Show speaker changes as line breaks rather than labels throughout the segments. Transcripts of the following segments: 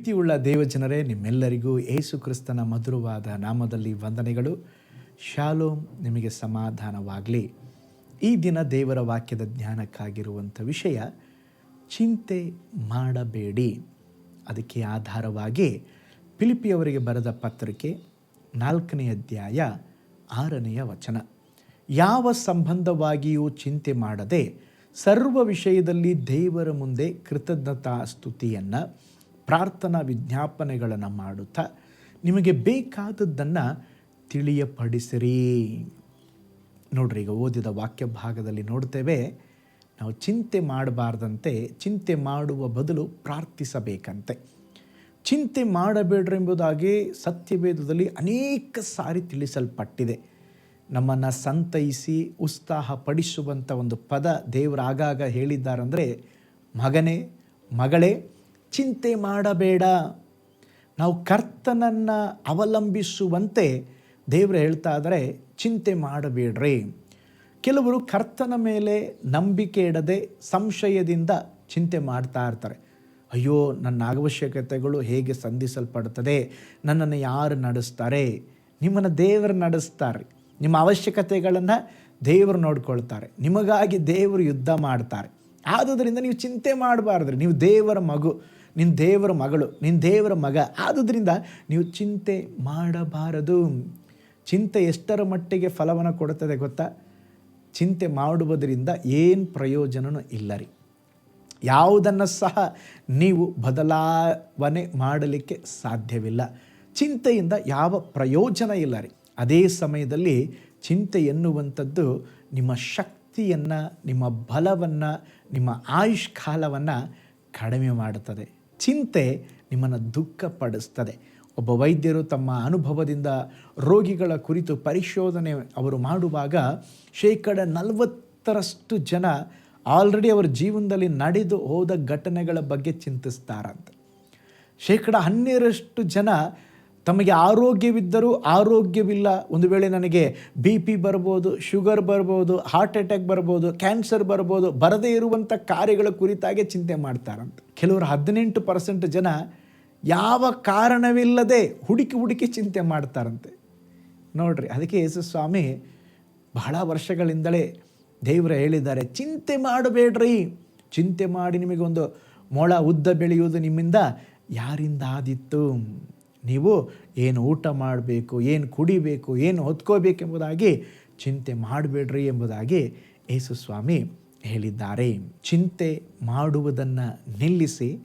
ಪ್ರೀತಿಯುಳ್ಳ ದೇವಜನರೇ, ನಿಮ್ಮೆಲ್ಲರಿಗೂ ಏಸು ಕ್ರಿಸ್ತನ ಮಧುರವಾದ ನಾಮದಲ್ಲಿ ವಂದನೆಗಳು. ಶಾಲೋಮ್, ನಿಮಗೆ ಸಮಾಧಾನವಾಗಲಿ. ಈ ದಿನ ದೇವರ ವಾಕ್ಯದ ಜ್ಞಾನಕ್ಕಾಗಿರುವಂಥ ವಿಷಯ, ಚಿಂತೆ ಮಾಡಬೇಡಿ. ಅದಕ್ಕೆ ಆಧಾರವಾಗಿ ಪಿಲಿಪಿಯವರಿಗೆ ಬರೆದ ಪತ್ರಿಕೆ ನಾಲ್ಕನೇ ಅಧ್ಯಾಯ ಆರನೆಯ ವಚನ. ಯಾವ ಸಂಬಂಧವಾಗಿಯೂ ಚಿಂತೆ ಮಾಡದೆ ಸರ್ವ ವಿಷಯದಲ್ಲಿ ದೇವರ ಮುಂದೆ ಕೃತಜ್ಞತಾ ಸ್ತುತಿಯನ್ನು ಪ್ರಾರ್ಥನಾ ವಿಜ್ಞಾಪನೆಗಳನ್ನು ಮಾಡುತ್ತಾ ನಿಮಗೆ ಬೇಕಾದದ್ದನ್ನು ತಿಳಿಯಪಡಿಸಿರಿ. ನೋಡ್ರಿ, ಈಗ ಓದಿದ ವಾಕ್ಯ ಭಾಗದಲ್ಲಿ ನೋಡ್ತೇವೆ, ನಾವು ಚಿಂತೆ ಮಾಡಬಾರ್ದಂತೆ, ಚಿಂತೆ ಮಾಡುವ ಬದಲು ಪ್ರಾರ್ಥಿಸಬೇಕಂತೆ. ಚಿಂತೆ ಮಾಡಬೇಡ್ರಿ ಎಂಬುದಾಗಿ ಸತ್ಯವೇದದಲ್ಲಿ ಅನೇಕ ಸಾರಿ ತಿಳಿಸಲ್ಪಟ್ಟಿದೆ. ನಮ್ಮನ್ನು ಸಂತೈಸಿ ಉತ್ಸಾಹ ಪಡಿಸುವಂಥ ಒಂದು ಪದ ದೇವರು ಆಗಾಗ ಹೇಳಿದ್ದಾರಂದರೆ ಮಗನೇ, ಮಗಳೇ ಚಿಂತೆ ಮಾಡಬೇಡ. ನಾವು ಕರ್ತನನ್ನು ಅವಲಂಬಿಸುವಂತೆ ದೇವರು ಹೇಳ್ತಾ ಇದ್ದಾರೆ ಚಿಂತೆ ಮಾಡಬೇಡ್ರಿ. ಕೆಲವರು ಕರ್ತನ ಮೇಲೆ ನಂಬಿಕೆ ಇಡದೆ ಸಂಶಯದಿಂದ ಚಿಂತೆ ಮಾಡ್ತಾ ಇರ್ತಾರೆ. ಅಯ್ಯೋ, ನನ್ನ ಅವಶ್ಯಕತೆಗಳು ಹೇಗೆ ಸಂಧಿಸಲ್ಪಡ್ತದೆ? ನನ್ನನ್ನು ಯಾರು ನಡೆಸ್ತಾರೆ? ನಿಮ್ಮನ್ನು ದೇವರು ನಡೆಸ್ತಾರೆ. ನಿಮ್ಮ ಅವಶ್ಯಕತೆಗಳನ್ನು ದೇವರು ನೋಡ್ಕೊಳ್ತಾರೆ. ನಿಮಗಾಗಿ ದೇವರು ಯುದ್ಧ ಮಾಡ್ತಾರೆ. ಆದುದರಿಂದ ನೀವು ಚಿಂತೆ ಮಾಡಬಾರ್ದ್ರಿ. ನೀವು ದೇವರ ಮಗು. ನಿನ್ನ ದೇವರ ಮಗಳು ನಿನ್ನ ದೇವರ ಮಗ. ಆದುದರಿಂದ ನೀವು ಚಿಂತೆ ಮಾಡಬಾರದು. ಚಿಂತೆ ಎಷ್ಟರ ಮಟ್ಟಿಗೆ ಫಲವನ್ನು ಕೊಡುತ್ತದೆ ಗೊತ್ತಾ? ಚಿಂತೆ ಮಾಡುವುದರಿಂದ ಏನು ಪ್ರಯೋಜನವೂ ಇಲ್ಲ ರೀ. ಯಾವುದನ್ನು ಸಹ ನೀವು ಬದಲಾವಣೆ ಮಾಡಲಿಕ್ಕೆ ಸಾಧ್ಯವಿಲ್ಲ. ಚಿಂತೆಯಿಂದ ಯಾವ ಪ್ರಯೋಜನ ಇಲ್ಲ ರೀ. ಅದೇ ಸಮಯದಲ್ಲಿ ಚಿಂತೆ ಎನ್ನುವಂಥದ್ದು ನಿಮ್ಮ ಶಕ್ತಿಯನ್ನು, ನಿಮ್ಮ ಬಲವನ್ನು, ನಿಮ್ಮ ಆಯುಷ್ ಕಾಲವನ್ನು ಕಡಿಮೆ ಮಾಡುತ್ತದೆ. ಚಿಂತೆ ನಿಮ್ಮನ್ನು ದುಃಖಪಡಿಸ್ತದೆ. ಒಬ್ಬ ವೈದ್ಯರು ತಮ್ಮ ಅನುಭವದಿಂದ ರೋಗಿಗಳ ಕುರಿತು ಪರಿಶೋಧನೆ ಅವರು ಮಾಡುವಾಗ ಶೇಕಡ ನಲವತ್ತರಷ್ಟು ಜನ ಆಲ್ರೆಡಿ ಅವರ ಜೀವನದಲ್ಲಿ ನಡೆದು ಹೋದ ಘಟನೆಗಳ ಬಗ್ಗೆ ಚಿಂತಿಸ್ತಾರಂತೆ. ಶೇಕಡ ಹನ್ನೆರಡರಷ್ಟು ಜನ ತಮಗೆ ಆರೋಗ್ಯವಿದ್ದರೂ ಆರೋಗ್ಯವಿಲ್ಲ. ಒಂದು ವೇಳೆ ನನಗೆ ಬಿ ಪಿ ಬರ್ಬೋದು, ಶುಗರ್ ಬರ್ಬೋದು, ಹಾರ್ಟ್ ಅಟ್ಯಾಕ್ ಬರ್ಬೋದು, ಕ್ಯಾನ್ಸರ್ ಬರ್ಬೋದು, ಬರದೇ ಇರುವಂಥ ಕಾರ್ಯಗಳ ಕುರಿತಾಗೆ ಚಿಂತೆ ಮಾಡ್ತಾರಂತೆ. ಕೆಲವರು ಹದಿನೆಂಟು ಪರ್ಸೆಂಟ್ ಜನ ಯಾವ ಕಾರಣವಿಲ್ಲದೆ ಹುಡುಕಿ ಹುಡುಕಿ ಚಿಂತೆ ಮಾಡ್ತಾರಂತೆ. ನೋಡ್ರಿ, ಅದಕ್ಕೆ ಯೇಸು ಸ್ವಾಮಿ ಬಹಳ ವರ್ಷಗಳಿಂದಲೇ ದೇವರು ಹೇಳಿದ್ದಾರೆ, ಚಿಂತೆ ಮಾಡಬೇಡ್ರಿ. ಚಿಂತೆ ಮಾಡಿ ನಿಮಗೊಂದು ಮೊಳ ಉದ್ದ ಬೆಳೆಯುವುದು ನಿಮ್ಮಿಂದ ಯಾರಿಂದ ಆದಿತ್ತು? ನೀವು ಏನು ಊಟ ಮಾಡಬೇಕು, ಏನು ಕುಡಿಬೇಕು, ಏನು ಹೊತ್ಕೋಬೇಕೆಂಬುದಾಗಿ ಚಿಂತೆ ಮಾಡಬೇಡ್ರಿ ಎಂಬುದಾಗಿ ಯೇಸು ಸ್ವಾಮಿ ಹೇಳಿದ್ದಾರೆ. ಚಿಂತೆ ಮಾಡುವುದನ್ನು ನಿಲ್ಲಿಸಿ,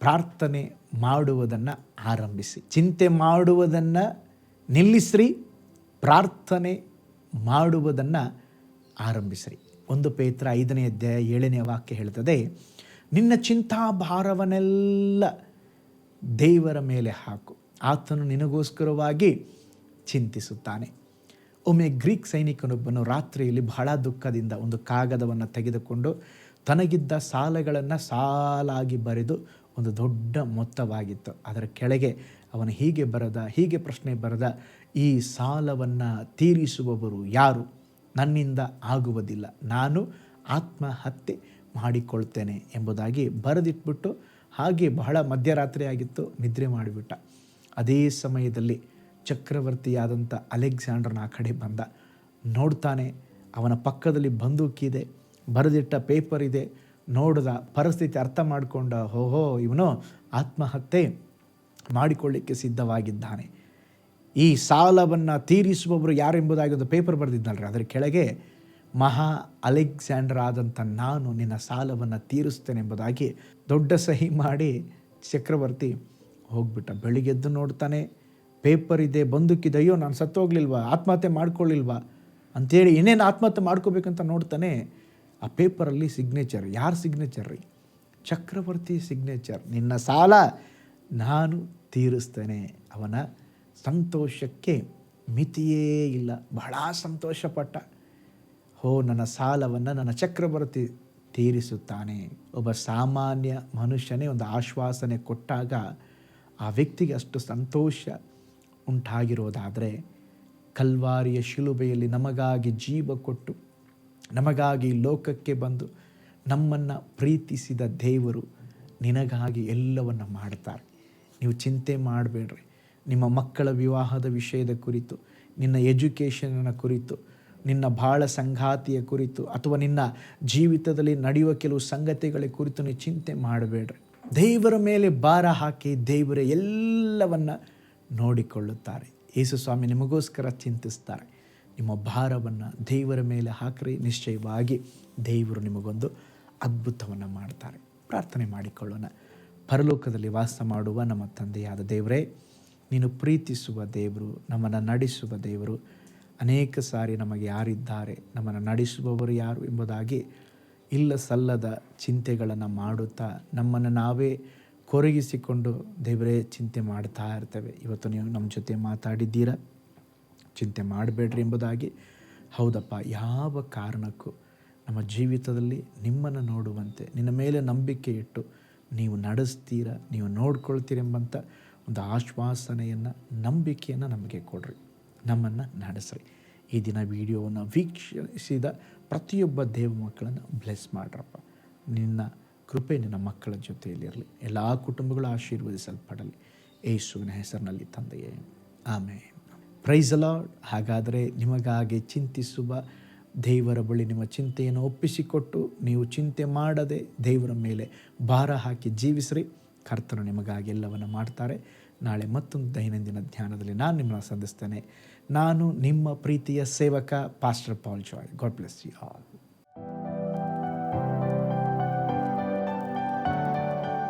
ಪ್ರಾರ್ಥನೆ ಮಾಡುವುದನ್ನು ಆರಂಭಿಸಿ. ಚಿಂತೆ ಮಾಡುವುದನ್ನು ನಿಲ್ಲಿಸ್ರಿ, ಪ್ರಾರ್ಥನೆ ಮಾಡುವುದನ್ನು ಆರಂಭಿಸ್ರಿ. ಒಂದು ಪೇತ್ರ ಐದನೇ ಅಧ್ಯಾಯ ಏಳನೇ ವಾಕ್ಯ ಹೇಳ್ತದೆ, ನಿನ್ನ ಚಿಂತಾಭಾರವನ್ನೆಲ್ಲ ದೇವರ ಮೇಲೆ ಹಾಕು. ಆತನು ನಿನಗೋಸ್ಕರವಾಗಿ ಚಿಂತಿಸುತ್ತಾನೆ. ಒಮ್ಮೆ ಗ್ರೀಕ್ ಸೈನಿಕನೊಬ್ಬನು ರಾತ್ರಿಯಲ್ಲಿ ಬಹಳ ದುಃಖದಿಂದ ಒಂದು ಕಾಗದವನ್ನು ತೆಗೆದುಕೊಂಡು ತನಗಿದ್ದ ಸಾಲಗಳನ್ನು ಸಾಲಾಗಿ ಬರೆದು ಒಂದು ದೊಡ್ಡ ಮೊತ್ತವಾಗಿತ್ತು. ಅದರ ಕೆಳಗೆ ಅವನು ಹೀಗೆ ಬರೆದ, ಹೀಗೆ ಪ್ರಶ್ನೆ ಬರೆದ, ಈ ಸಾಲವನ್ನು ತೀರಿಸುವವರು ಯಾರು? ನನ್ನಿಂದ ಆಗುವುದಿಲ್ಲ. ನಾನು ಆತ್ಮಹತ್ಯೆ ಮಾಡಿಕೊಳ್ತೇನೆ ಎಂಬುದಾಗಿ ಬರೆದಿಟ್ಬಿಟ್ಟು ಹಾಗೆ ಬಹಳ ಮಧ್ಯರಾತ್ರಿ ಆಗಿತ್ತು ನಿದ್ರೆ ಮಾಡಿಬಿಟ್ಟ. ಅದೇ ಸಮಯದಲ್ಲಿ ಚಕ್ರವರ್ತಿಯಾದಂಥ ಅಲೆಕ್ಸಾಂಡ್ರನ ಆ ಕಡೆ ಬಂದ. ನೋಡ್ತಾನೆ, ಅವನ ಪಕ್ಕದಲ್ಲಿ ಬಂದೂಕಿದೆ ಬರೆದಿಟ್ಟ ಪೇಪರ್ ಇದೆ, ನೋಡಿದ ಪರಿಸ್ಥಿತಿ ಅರ್ಥ ಮಾಡಿಕೊಂಡ ಹೋಹೋ ಇವನು ಆತ್ಮಹತ್ಯೆ ಮಾಡಿಕೊಳ್ಳಿಕ್ಕೆ ಸಿದ್ಧವಾಗಿದ್ದಾನೆ. ಈ ಸಾಲವನ್ನು ತೀರಿಸುವವರು ಯಾರೆಂಬುದಾಗಿ ಒಂದು ಪೇಪರ್ ಬರೆದಿದ್ದಲ್ರಿ ಅದರ ಕೆಳಗೆ, ಮಹಾ ಅಲೆಕ್ಸಾಂಡರ್ ಆದಂಥ ನಾನು ನಿನ್ನ ಸಾಲವನ್ನು ತೀರಿಸ್ತೇನೆ ಎಂಬುದಾಗಿ ದೊಡ್ಡ ಸಹಿ ಮಾಡಿ ಚಕ್ರವರ್ತಿ ಹೋಗ್ಬಿಟ್ಟ. ಬೆಳಿಗ್ಗೆದ್ದು ನೋಡ್ತಾನೆ ಪೇಪರ್ ಇದೆ, ಬಂದುಕ್ಕಿದೆ, ಅಯ್ಯೋ ನಾನು ಸತ್ತೋಗ್ಲಿಲ್ವಾ, ಆತ್ಮಹತ್ಯೆ ಮಾಡ್ಕೊಳ್ಳಿಲ್ವಾ ಅಂಥೇಳಿ ಏನೇನು ಆತ್ಮಹತ್ಯೆ ಮಾಡ್ಕೋಬೇಕಂತ ನೋಡ್ತಾನೆ ಆ ಪೇಪರಲ್ಲಿ ಸಿಗ್ನೇಚರ್ ಯಾರ ಸಿಗ್ನೇಚರ್ ರೀ? ಚಕ್ರವರ್ತಿ ಸಿಗ್ನೇಚರ್ ನಿನ್ನ ಸಾಲ ನಾನು ತೀರಿಸ್ತೇನೆ, ಅವನ ಸಂತೋಷಕ್ಕೆ ಮಿತಿಯೇ ಇಲ್ಲ, ಬಹಳ ಸಂತೋಷಪಟ್ಟ. ಹೋ, ನನ್ನ ಸಾಲವನ್ನು ನನ್ನ ಚಕ್ರವರ್ತಿ ತೀರಿಸುತ್ತಾನೆ. ಒಬ್ಬ ಸಾಮಾನ್ಯ ಮನುಷ್ಯನೇ ಒಂದು ಆಶ್ವಾಸನೆ ಕೊಟ್ಟಾಗ ಆ ವ್ಯಕ್ತಿಗೆ ಅಷ್ಟು ಸಂತೋಷ ಉಂಟಾಗಿರೋದಾದರೆ ಕಲ್ವಾರಿಯ ಶಿಲುಬೆಯಲ್ಲಿ ನಮಗಾಗಿ ಜೀವ ಕೊಟ್ಟು, ನಮಗಾಗಿ ಲೋಕಕ್ಕೆ ಬಂದು ನಮ್ಮನ್ನು ಪ್ರೀತಿಸಿದ ದೇವರು ನಿನಗಾಗಿ ಎಲ್ಲವನ್ನು ಮಾಡ್ತಾರೆ. ನೀವು ಚಿಂತೆ ಮಾಡಬೇಡ್ರಿ. ನಿಮ್ಮ ಮಕ್ಕಳ ವಿವಾಹದ ವಿಷಯದ ಕುರಿತು, ನಿನ್ನ ಎಜುಕೇಷನ್ನ ಕುರಿತು, ನಿನ್ನ ಬಾಳ ಸಂಗಾತಿಯ ಕುರಿತು, ಅಥವಾ ನಿನ್ನ ಜೀವಿತದಲ್ಲಿ ನಡೆಯುವ ಕೆಲವು ಸಂಗತಿಗಳ ಕುರಿತು ನೀವು ಚಿಂತೆ ಮಾಡಬೇಡ್ರಿ. ದೇವರ ಮೇಲೆ ಭಾರ ಹಾಕಿ ದೇವರ ಎಲ್ಲವನ್ನ ನೋಡಿಕೊಳ್ಳುತ್ತಾರೆ. ಯೇಸು ಸ್ವಾಮಿ ನಿಮಗೋಸ್ಕರ ಚಿಂತಿಸ್ತಾರೆ. ನಿಮ್ಮ ಭಾರವನ್ನು ದೇವರ ಮೇಲೆ ಹಾಕ್ರಿ, ನಿಶ್ಚಯವಾಗಿ ದೇವರು ನಿಮಗೊಂದು ಅದ್ಭುತವನ್ನು ಮಾಡ್ತಾರೆ. ಪ್ರಾರ್ಥನೆ ಮಾಡಿಕೊಳ್ಳೋಣ. ಪರಲೋಕದಲ್ಲಿ ವಾಸ ಮಾಡುವ ನಮ್ಮ ತಂದೆಯಾದ ದೇವರೇ, ನೀನು ಪ್ರೀತಿಸುವ ದೇವರು, ನಮ್ಮನ್ನು ನಡೆಸುವ ದೇವರು, ಅನೇಕ ಸಾರಿ ನಮಗೆ ಯಾರಿದ್ದಾರೆ, ನಮ್ಮನ್ನು ನಡೆಸುವವರು ಯಾರು ಎಂಬುದಾಗಿ ಇಲ್ಲ ಸಲ್ಲದ ಚಿಂತೆಗಳನ್ನು ಮಾಡುತ್ತಾ ನಮ್ಮನ್ನು ನಾವೇ ಕೊರಗಿಸಿಕೊಂಡು ದೇವರೇ ಚಿಂತೆ ಮಾಡ್ತಾ ಇರ್ತೇವೆ. ಇವತ್ತು ನೀವು ನಮ್ಮ ಜೊತೆ ಮಾತಾಡಿದ್ದೀರಾ? ಚಿಂತೆ ಮಾಡಬೇಡ್ರಿ ಎಂಬುದಾಗಿ. ಹೌದಪ್ಪ, ಯಾವ ಕಾರಣಕ್ಕೂ ನಮ್ಮ ಜೀವಿತದಲ್ಲಿ ನಿಮ್ಮನ್ನು ನೋಡುವಂತೆ, ನಿನ್ನ ಮೇಲೆ ನಂಬಿಕೆ ಇಟ್ಟು ನೀವು ನಡೆಸ್ತೀರ, ನೀವು ನೋಡ್ಕೊಳ್ತೀರೆಂಬಂಥ ಒಂದು ಆಶ್ವಾಸನೆಯನ್ನು, ನಂಬಿಕೆಯನ್ನು ನಮಗೆ ಕೊಡ್ರಿ. ನಮ್ಮನ್ನು ನಡೆಸ್ರಿ. ಈ ದಿನ ವೀಡಿಯೋವನ್ನು ವೀಕ್ಷಿಸಿದ ಪ್ರತಿಯೊಬ್ಬ ದೇವ ಮಕ್ಕಳನ್ನು ಬ್ಲೆಸ್ ಮಾಡ್ರಪ್ಪ. ನಿನ್ನ ಕೃಪೆ ನಿನ್ನ ಮಕ್ಕಳ ಜೊತೆಯಲ್ಲಿರಲಿ ಎಲ್ಲ ಕುಟುಂಬಗಳು ಆಶೀರ್ವದಿಸಲ್ಪಡಲಿ. ಯೇಸುವಿನ ಹೆಸರಿನಲ್ಲಿ ತಂದೆಯೇ. ಆಮೇಲೆ ಪ್ರೈಸ್ ಲಾರ್ಡ್ ಹಾಗಾದರೆ ನಿಮಗಾಗಿ ಚಿಂತಿಸುವ ದೇವರ ಬಳಿ ನಿಮ್ಮ ಚಿಂತೆಯನ್ನು ಒಪ್ಪಿಸಿಕೊಟ್ಟು ನೀವು ಚಿಂತೆ ಮಾಡದೆ ದೇವರ ಮೇಲೆ ಭಾರ ಹಾಕಿ ಜೀವಿಸ್ರಿ. ಕರ್ತನು ನಿಮಗಾಗಿ ಎಲ್ಲವನ್ನು ಮಾಡ್ತಾರೆ. ನಾಳೆ ಮತ್ತೊಂದು ದೈನಂದಿನ ಧ್ಯಾನದಲ್ಲಿ ನಾನು ನಿಮ್ಮನ್ನು ಸಂಧಿಸ್ತೇನೆ. ನಾನು ನಿಮ್ಮ ಪ್ರೀತಿಯ ಸೇವಕ pastor Paul Joy God bless you all